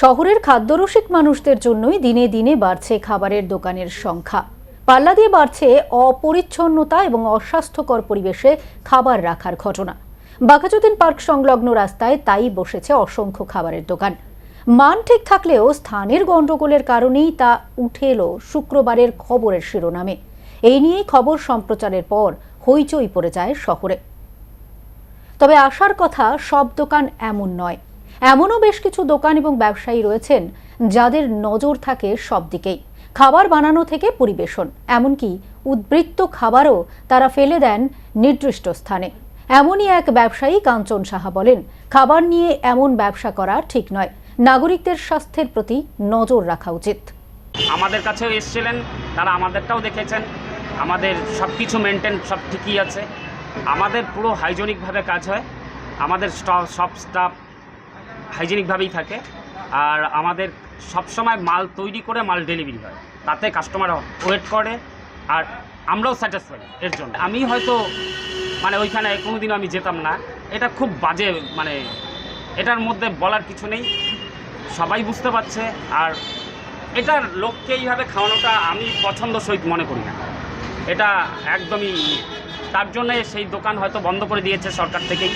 শহরের খাদ্যরসিক মানুষদের জন্যই দিনে দিনে বাড়ছে খাবারের দোকানের সংখ্যা। পাল্লা দিয়ে বাড়ছে অপরিচ্ছন্নতা এবং অস্বাস্থ্যকর পরিবেশে খাবার রাখার ঘটনা। বাঘাযতীন পার্ক সংলগ্ন রাস্তায় তাই বসেছে অসংখ্য খাবারের দোকান। মান ঠিক থাকলেও স্থানের গণ্ডগোলের কারণেই তা উঠে এলো শুক্রবারের খবরের শিরোনামে। এই নিয়েই খবর সম্প্রচারের পর হইচই পড়ে যায় শহরে। তবে আসার কথা, সব দোকান এমন নয়। এমনও বেশ কিছু দোকান এবং ব্যবসায়ী রয়েছেন যাদের নজর থাকে সব দিকেই। খাবার বানানো থেকে পরিবেশন, এমনকি উদ্বৃত্ত খাবারও তারা ফেলে দেন নির্দিষ্ট স্থানে। এমনই এক ব্যবসায়ী কাঞ্চন সাহা বলেন, খাবার নিয়ে এমন ব্যবসা করা ঠিক নয়। নাগরিকদের স্বাস্থ্যের প্রতি নজর রাখা উচিত। আমাদের কাছেও এসেছিলেন, তারা আমাদেরটাও দেখেছেন। আমাদের সব কিছু মেনটেন সব ঠিকই আছে। আমাদের পুরো হাইজেনিকভাবে কাজ হয়। আমাদের সব স্টাফ হাইজেনিকভাবেই থাকে। আর আমাদের সব সময় মাল তৈরি করে মাল ডেলিভারি হয়। তাতে কাস্টমার ওয়েট করে আর আমরাও স্যাটিসফাই এর জন্য। আমি হয়তো মানে ওইখানে কোনোদিনও আমি যেতাম না। এটা খুব বাজে মানে এটার মধ্যে বলার কিছু নেই। সবাই বুঝতে পারছে আর এটার লোককে এইভাবে খাওয়ানোটা আমি পছন্দ সহিত মনে করি না। এটা একদমই তার জন্যে সেই দোকান হয়তো বন্ধ করে দিয়েছে সরকার থেকেই।